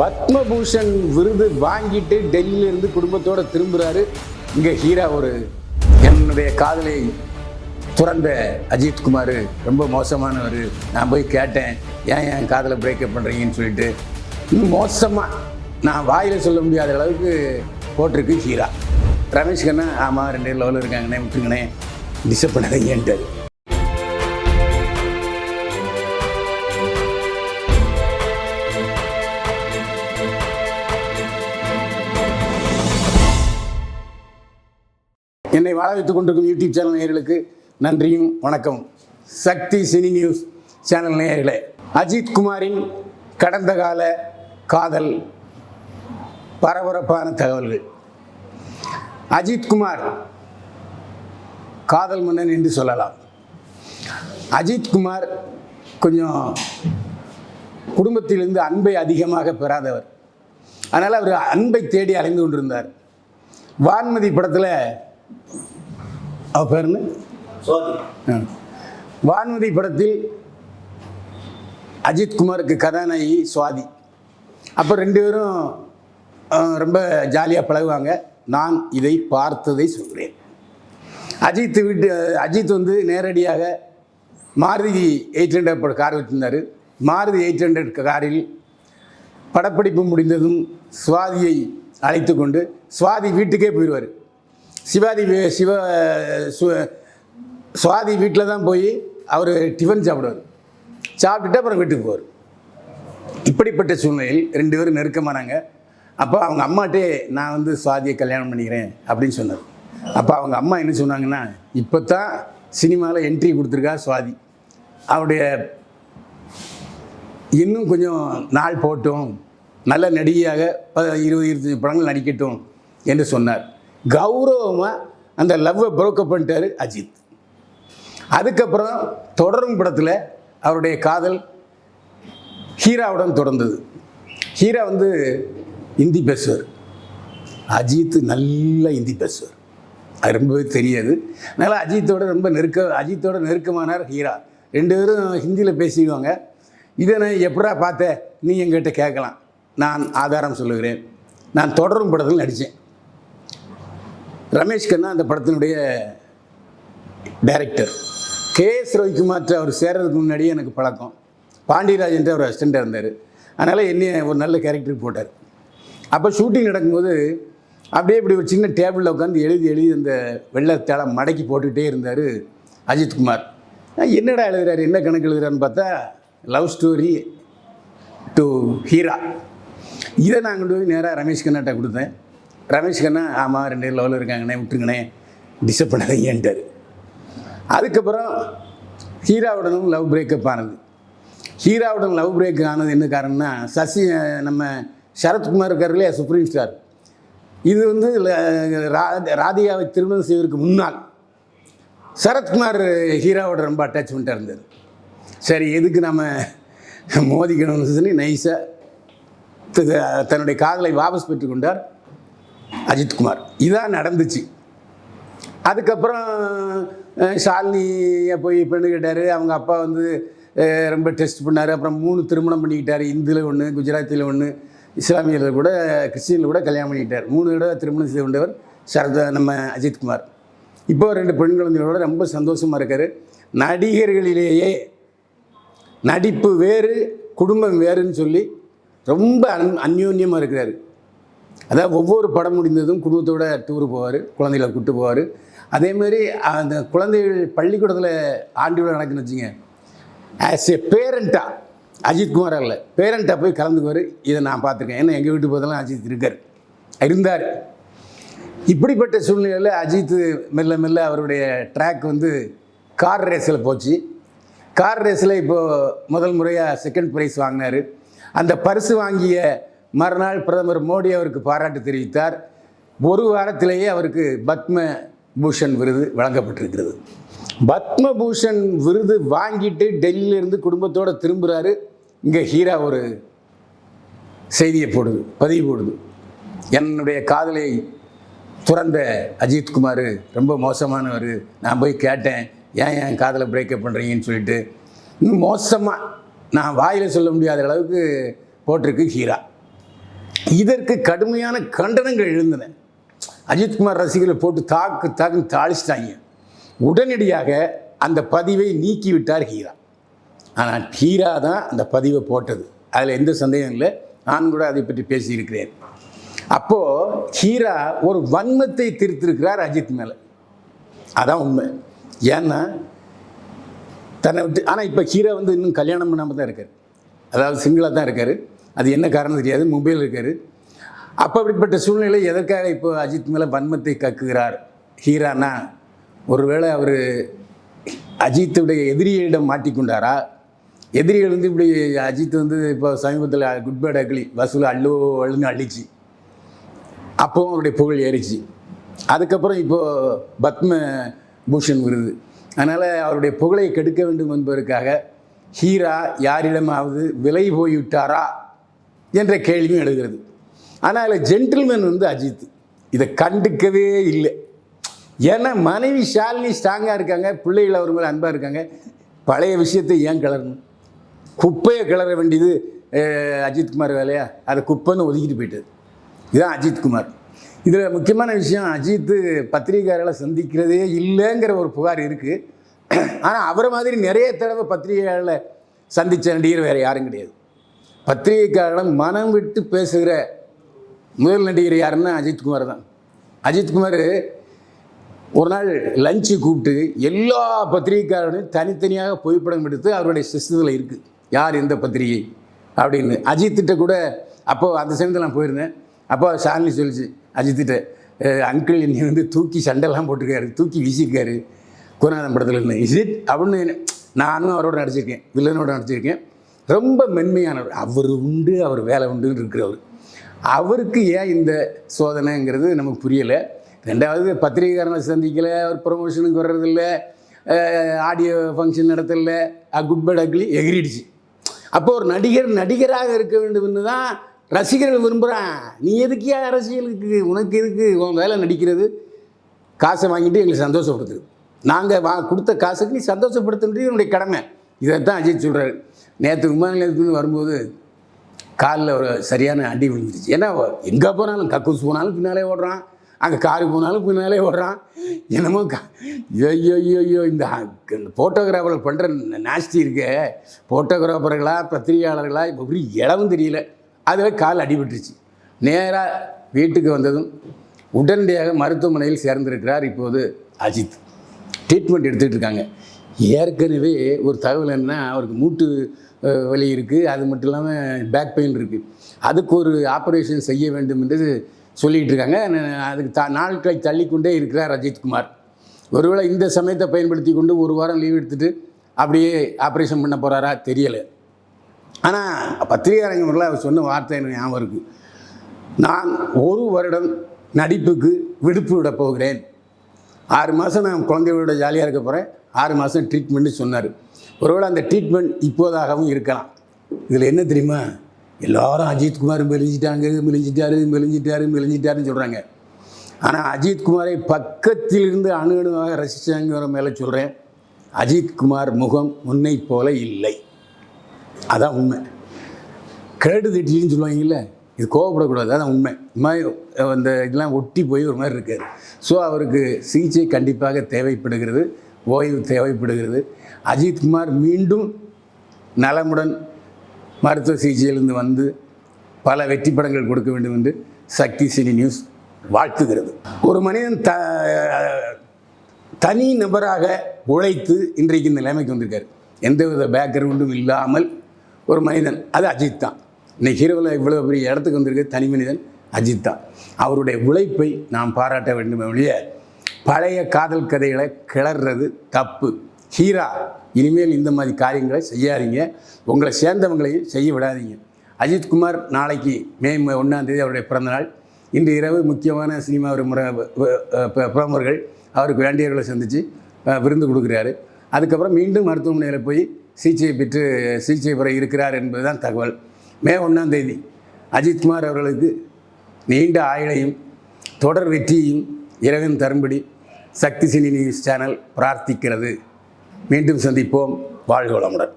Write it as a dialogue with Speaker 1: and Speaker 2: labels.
Speaker 1: பத்மபூஷன் விருது வாங்கிட்டு டெல்லியிலேருந்து குடும்பத்தோடு திரும்புகிறாரு இங்கே ஹீரா ஒரு என்னுடைய காதலை துறந்த அஜித் குமார். ரொம்ப மோசமானவர். நான் போய் கேட்டேன் ஏன் என் காதலை பிரேக்கப் பண்ணுறீங்கன்னு சொல்லிட்டு. இன்னும் மோசமாக நான் வாயில் சொல்ல முடியாத அளவுக்கு போட்டிருக்கு ஹீரா. ரமேஷ் கண்ணா ஆமாம் ரெண்டு லெவலில் இருக்காங்கண்ணே விட்டுருங்கண்ணே. டிஸ்டர்ப் பண்ணாதீங்கன்ட்டாரு என்னை வாழ வைத்துக் கொண்டிருக்கும் யூடியூப் சேனல் நேயர்களுக்கு நன்றியும் வணக்கம். சக்தி சினி நியூஸ் சேனல் நேயர்களே அஜித் குமாரின் கடந்த கால காதல் பரபரப்பான தகவல்கள். அஜித் குமார் காதல் மன்னன் என்று சொல்லலாம். அஜித் குமார் கொஞ்சம் குடும்பத்திலிருந்து அன்பை அதிகமாக பெறாதவர். அதனால் அவர் அன்பை தேடி அலைந்து கொண்டிருந்தார். வான்மதி படத்தில் அவ பேர். வான்மதி படத்தில் அஜித் குமாருக்கு கதாநாயகி சுவாதி. அப்போ ரெண்டு பேரும் ரொம்ப ஜாலியாக பழகுவாங்க. நான் இதை பார்த்ததை சொல்கிறேன். அஜித் வீட்டு அஜித் வந்து நேரடியாக மாருதி எயிட் ஹண்ட்ரட் கார் வச்சுருந்தார். மாருதி எயிட் ஹண்ட்ரட் காரில் படப்பிடிப்பு முடிந்ததும் சுவாதியை அழைத்து கொண்டு சுவாதி வீட்டுக்கே போயிடுவார் சிவாதி சிவ சு- சுவாதி வீட்டில் தான் போய் அவர் டிஃபன் சாப்பிடுவார். சாப்பிட்டுட்டு அப்புறம் வீட்டுக்கு போவார். இப்படிப்பட்ட சூழ்நிலையில் ரெண்டு பேரும் நெருக்கமானாங்க. அப்போ அவங்க அம்மாட்டே நான் வந்து சுவாதியை கல்யாணம் பண்ணிக்கிறேன் அப்படின்னு சொன்னார். அப்போ அவங்க அம்மா என்ன சொன்னாங்கன்னா இப்போ தான் சினிமாவில் என்ட்ரி கொடுத்துருக்கா சுவாதி. அவருடைய இன்னும் கொஞ்சம் நாள் போட்டும் நல்ல நடிகையாக இருபது இருபத்தஞ்சி படங்கள் நடிக்கட்டும் என்று சொன்னார். கௌரவமாக அந்த லவ்வை புரோக்கப் பண்ணிட்டாரு அஜித். அதுக்கப்புறம் தொடரும் படத்தில் அவருடைய காதல் ஹீராவுடன் தொடர்ந்தது. ஹீரா வந்து ஹிந்தி பேசுவார். அஜித் நல்ல ஹிந்தி பேசுவார். அது ரொம்பவே தெரியாது. அதனால் அஜித்தோட ரொம்ப நெருக்க அஜித்தோட நெருக்கமானார் ஹீரா. ரெண்டு பேரும் ஹிந்தியில் பேசிக்குவாங்க. இதை நான் எப்படா பார்த்த? நீ எங்கிட்ட கேட்கலாம். நான் ஆதாரம் சொல்லுகிறேன். நான் தொடரும் படத்தில் நடித்தேன். ரமேஷ் கண்ணா அந்த படத்தினுடைய டைரக்டர் கே எஸ் ரவிக்குமார் அவர் சேர்றதுக்கு முன்னாடியே எனக்கு பழக்கம். பாண்டியராஜன்ட்டு அவர் அசிஸ்டண்ட்டாக இருந்தார். அதனால் என்னைய ஒரு நல்ல கேரக்டருக்கு போட்டார். அப்போ ஷூட்டிங் நடக்கும்போது அப்படியே இப்படி ஒரு சின்ன டேபிளில் உட்காந்து எழுதி எழுதி அந்த வெள்ளத்தால மடக்கி போட்டுக்கிட்டே இருந்தார் அஜித்குமார் என்னடா எழுதுறாரு என்ன கணக்கு எழுதுறாருன்னு பார்த்தா லவ் ஸ்டோரி டு ஹீரா இதை நான் கொண்டு போய் நேராக ரமேஷ் கண்ணாட்ட கொடுத்தேன். ரமேஷ் கண்ணா ஆமாம் ரெண்டு பேர் லெவலில் இருக்காங்கண்ணே விட்டுருங்கண்ணே டிஸ்டர்ப் பண்ணாதீங்கன்ட்டார் அதுக்கப்புறம் ஹீராவுடனும் லவ் பிரேக்கப் ஆனது. ஹீராவுடன் லவ் பிரேக் ஆனது என்ன காரணம்னா சசி நம்ம சரத்குமார் இருக்கார் இல்லையா சுப்ரீம் ஸ்டார் இது வந்து ரா- ராதிகாவை திருமணம் செய்வதற்கு முன்னால் சரத்குமார் ஹீராவோட ரொம்ப அட்டாச்மெண்ட்டாக இருந்தார். சரி எதுக்கு நம்ம மோதிக்கணும்னு சொல்லி நைஸாக தன்னுடைய காதலை வாபஸ் பெற்றுக்கொண்டார் அஜித்குமார். இதான் நடந்துச்சு. அதுக்கப்புறம் ஷாலினியை போய் பெண்ணு கேட்டார். அவங்க அப்பா வந்து ரொம்ப டெஸ்ட் பண்ணார். அப்புறம் மூணு திருமணம் பண்ணிக்கிட்டார். இந்துல ஒன்று குஜராத்தில் ஒன்று இஸ்லாமியில் கூட கிறிஸ்டியனில் கூட கல்யாணம் பண்ணிக்கிட்டார். மூணு தடவை திருமணம் செய்து கொண்டவர் சரதா நம்ம அஜித்குமார். இப்போ ரெண்டு பெண் குழந்தைகளோட ரொம்ப சந்தோஷமாக இருக்கார். நடிகர்களிலேயே நடிப்பு வேறு குடும்பம் வேறுன்னு சொல்லி ரொம்ப அன் அந்யோன்யமாக இருக்கிறாரு. அதாவது ஒவ்வொரு படம் முடிந்ததும் குடும்பத்தோட டூர் போவார் குழந்தைகளை கூட்டு போவார். அதேமாரி அந்த குழந்தைகள் பள்ளிக்கூடத்தில் ஆண்டு விழா நடக்குன்னு வச்சுங்க ஆஸ் எ பேரண்ட்டாக அஜித் குமார் அல்ல பேரண்ட்டாக போய் கலந்துக்குவார். இதை நான் பார்த்துருக்கேன். ஏன்னா எங்கள் வீட்டு போதெல்லாம் அஜித் இருக்கார். இருந்தார். இப்படிப்பட்ட சூழ்நிலையில் அஜித் மெல்ல மெல்ல அவருடைய ட்ராக் வந்து கார் ரேஸில் போச்சு. கார் ரேஸில் இப்போது முதல் முறையாக செகண்ட் ப்ரைஸ் வாங்கினார். அந்த பரிசு வாங்கிய மறுநாள் பிரதமர் மோடி அவருக்கு பாராட்டு தெரிவித்தார். ஒரு வாரத்திலேயே அவருக்கு பத்ம பூஷன் விருது வழங்கப்பட்டிருக்கிறது. பத்மபூஷன் விருது வாங்கிட்டு டெல்லியிலேருந்து குடும்பத்தோடு திரும்புகிறாரு இங்கே ஹீரா ஒரு செய்தியை போடுது பதிவு போடுது. என்னுடைய காதலை துறந்த அஜித்குமார் ரொம்ப மோசமானவர். நான் போய் கேட்டேன் ஏன் என் காதலை பிரேக்கப் பண்ணுறீங்கன்னு சொல்லிட்டு. இன்னும் மோசமாக நான் வாயில் சொல்ல முடியாத அளவுக்கு போட்டிருக்கு ஹீரா. இதற்கு கடுமையான கண்டனங்கள் எழுந்தன. அஜித்குமார் ரசிகர்களை போட்டு தாக்கு தாக்குன்னு தாளிச்சிட்டாங்க. உடனடியாக அந்த பதிவை நீக்கிவிட்டார் ஹீரா. ஆனால் ஹீரா தான் அந்த பதிவை போட்டது. அதில் எந்த சந்தேகம் இல்லை. நான் கூட அதை பற்றி பேசியிருக்கிறேன். அப்போது ஹீரா ஒரு வன்மத்தை திருத்திருக்கிறார் அஜித் மேலே. அதான் உண்மை. ஏன்னா தன்னை விட்டு ஆனால் இப்போ ஹீரா வந்து இன்னும் கல்யாணம் பண்ணாமல் தான் இருக்கார். அதாவது சிங்கிளாக தான் இருக்கார். அது என்ன காரணம் தெரியாது மும்பையில் இருக்கார். அப்போ அப்படிப்பட்ட சூழ்நிலை எதற்காக இப்போ அஜித் மேலே வன்மத்தை கக்குகிறார்? ஹீரானா ஒருவேளை அவர் அஜித்துடைய எதிரியிடம் மாட்டிக்கொண்டாரா? எதிரிகள் வந்து இப்படி அஜித் வந்து இப்போ சமீபத்தில் குட் பேட் அக்லி வசூல் அள்ளு அள்ளுன்னு அள்ளிச்சு. அப்போவும் அவருடைய புகழ் ஏறிச்சு. அதுக்கப்புறம் இப்போது பத்ம பூஷன் விருது. அதனால் அவருடைய புகழை கெடுக்க வேண்டும் என்பதற்காக ஹீரா யாரிடமாவது விலை போய்விட்டாரா? என்ற கேள்வியும் எழுகிறது. ஆனால் அதில் ஜென்டில்மேன் வந்து அஜித். இதை கண்டுக்கவே இல்லை. ஏன்னா மனைவி ஷாலினி ஸ்ட்ராங்காக இருக்காங்க பிள்ளைகள் அவர் மேலே அன்பாக இருக்காங்க. பழைய விஷயத்தை ஏன் கிளறணும்? குப்பையை கிளற வேண்டியது அஜித்குமார் வேலையா? அதை குப்பைன்னு ஒதுக்கிட்டு போயிட்டது. இதுதான் அஜித்குமார் இதில் முக்கியமான விஷயம் அஜித்து பத்திரிகையாளர்களை சந்திக்கிறதே இல்லைங்கிற ஒரு புகார் இருக்குது ஆனால் அவரை மாதிரி நிறைய தடவை பத்திரிகையாளர்களை சந்தித்த நடிகர் வேறு யாரும் கிடையாது. பத்திரிகைக்காரர்களை மனம் விட்டு பேசுகிற முதல் நடிகர் யாருன்னா அஜித்குமார் தான். அஜித்குமார் ஒரு நாள் லஞ்சு கூப்பிட்டு எல்லா பத்திரிகைக்காரனையும் தனித்தனியாக புகைப்படம் எடுத்து அவருடைய சிஸ்டத்தில் இருக்குது யார் எந்த பத்திரிகை? அப்படின்னு. அஜித்திட்ட கூட அப்போது அந்த சமயத்தில் நான் போயிருந்தேன். அப்போ சாலினி சொல்லிச்சு அஜித்திட்ட அங்கிள் என்னை வந்து தூக்கி சண்டைலாம் போட்டிருக்காரு தூக்கி வீசியிருக்காரு. குருநாதன் படத்தில் இருந்து. Is it? அப்படின்னு. நானும் அவரோட நடிச்சிருக்கேன் வில்லனோட நடிச்சிருக்கேன். ரொம்ப மென்மையானவர். அவர் உண்டு அவர் வேலை உண்டுன்னு இருக்கிறவர். அவருக்கு ஏன் இந்த சோதனைங்கிறது நமக்கு புரியலை. ரெண்டாவது பத்திரிகைக்காரனை சந்திக்கலை அவர் ப்ரொமோஷனுக்கு வர்றதில்ல ஆடியோ ஃபங்க்ஷன் நடத்தல குட் பட் அக்லி எகிரிடுச்சு. அப்போ ஒரு நடிகர் நடிகராக இருக்க வேண்டும்னு தான் ரசிகர்கள் விரும்புகிறான் நீ எதுக்கியா அரசியலுக்கு உனக்கு எதுக்கு உன் வேலை நடிக்கிறது? காசை வாங்கிட்டு எங்களுக்கு சந்தோஷப்படுத்துது. நாங்கள் வா கொடுத்த காசுக்கு நீ சந்தோஷப்படுத்துன்றது என்னுடைய கடமை. இதைத்தான் அஜித் சொல்கிறாரு நேற்று விமான நிலையத்துலேருந்து வரும்போது காலில் ஒரு சரியான அடி விழுந்துருச்சு. ஏன்னா எங்கே போனாலும் கக்கூஸ் போனாலும் பின்னாலே ஓடுறான். அங்கே காரு போனாலும் பின்னாலே ஓடுறான். என்னமோ க ஐயோ ஐயோ ஐயோ இந்த ஃபோட்டோகிராஃபர்கள் பண்ணுற நாஸ்தி இருக்கு. ஃபோட்டோகிராஃபர்களா பத்திரிகையாளர்களா இப்போ ஒரு இடமும் தெரியல. அதில் கால் அடிபட்டுருச்சு. நேராக வீட்டுக்கு வந்ததும் உடனடியாக மருத்துவமனையில் சேர்ந்திருக்கிறார் இப்போது அஜித். ட்ரீட்மெண்ட் எடுத்துகிட்டு இருக்காங்க. ஏற்கனவே ஒரு தகவல் என்ன அவருக்கு மூட்டு வலி இருக்குது அது மட்டும் இல்லாமல் பேக் பெயின் இருக்குது அதுக்கு ஒரு ஆப்ரேஷன் செய்ய வேண்டும் என்று சொல்லிகிட்டு இருக்காங்க. அதுக்கு த நாட்களை தள்ளிக்கொண்டே இருக்கிறார் அஜித்குமார் ஒருவேளை இந்த சமயத்தை பயன்படுத்தி கொண்டு ஒரு வாரம் லீவ் எடுத்துகிட்டு அப்படியே ஆப்ரேஷன் பண்ண போகிறாரா தெரியலை. ஆனால் பத்திரிகையாளர்கள் அவர் சொன்ன வார்த்தை எனக்கு ஞாபகம் இருக்குது நான் ஒரு வருடம் நடிப்புக்கு விடுப்பு விட போகிறேன். ஆறு மாதம் நான் குழந்தைகளோட ஜாலியாக இருக்க போகிறேன் ஆறு மாதம் ட்ரீட்மெண்ட்டு சொன்னார். ஒருவேளை அந்த ட்ரீட்மெண்ட் இப்போதாகவும் இருக்கலாம். இதில் என்ன தெரியுமா? எல்லாரும் அஜித்குமார் மெலிஞ்சிட்டாங்க மெலிஞ்சிட்டாரு மெலிஞ்சிட்டாரு மெலிஞ்சிட்டாருன்னு சொல்கிறாங்க ஆனால் அஜித்குமாரை பக்கத்திலிருந்து அணு அணுவாக ரசித்தாங்கிற மேலே சொல்கிறேன் அஜித்குமார் முகம் முன்னை போல இல்லை. அதான் உண்மை. கேடு திட்டின்னு சொல்லுவாங்கல்ல இது கோவப்படக்கூடாது அதான் உண்மை. இது மாதிரி அந்த இதெல்லாம் ஒட்டி போய் ஒரு மாதிரி இருக்காது ஸோ அவருக்கு சிகிச்சை கண்டிப்பாக தேவைப்படுகிறது. ஓய்வு தேவைப்படுகிறது. அஜித்குமார் மீண்டும் நலமுடன் மருத்துவ சிகிச்சையிலிருந்து வந்து பல வெற்றி படங்கள் கொடுக்க வேண்டும் என்று சக்தி சினி நியூஸ் வாழ்த்துகிறது. ஒரு மனிதன் த தனி நபராக உழைத்து இன்றைக்கு இந்த நிலைமைக்கு வந்திருக்காரு. எந்தவித பேக்ரவுண்டும் இல்லாமல் ஒரு மனிதன் அது அஜித் தான். இன்னைக்கு ஹீரோவில் இவ்வளோ பெரிய இடத்துக்கு வந்திருக்க தனி மனிதன் அஜித் தான். அவருடைய உழைப்பை நாம் பாராட்ட வேண்டும் ஒழிய பழைய காதல் கதைகளை கிளறது தப்பு. ஹீரா இனிமேல் இந்த மாதிரி காரியங்களை செய்யாதீங்க. உங்களை சேர்ந்தவங்களையும் செய்ய விடாதீங்க. அஜித்குமார் நாளைக்கு மே ஒன்றாம் தேதி அவருடைய பிறந்தநாள் இன்று இரவு முக்கியமான சினிமா ஒரு முறை பிரமுகர்கள் அவருக்கு வேண்டியவர்களை சந்தித்து விருந்து கொடுக்குறாரு. அதுக்கப்புறம் மீண்டும் மருத்துவமனையில் போய் சிகிச்சை பெற்று சிகிச்சை பெற இருக்கிறார் என்பதுதான் தகவல். மே ஒன்றாம் தேதி அஜித்குமார் அவர்களுக்கு நீண்ட ஆயுளையும் தொடர் வெற்றியையும் இறைவன் தரும்படி சக்தி சினி நியூஸ் சேனல் பிரார்த்திக்கிறது. மீண்டும் சந்திப்போம். வாழ்க வளமுடன்.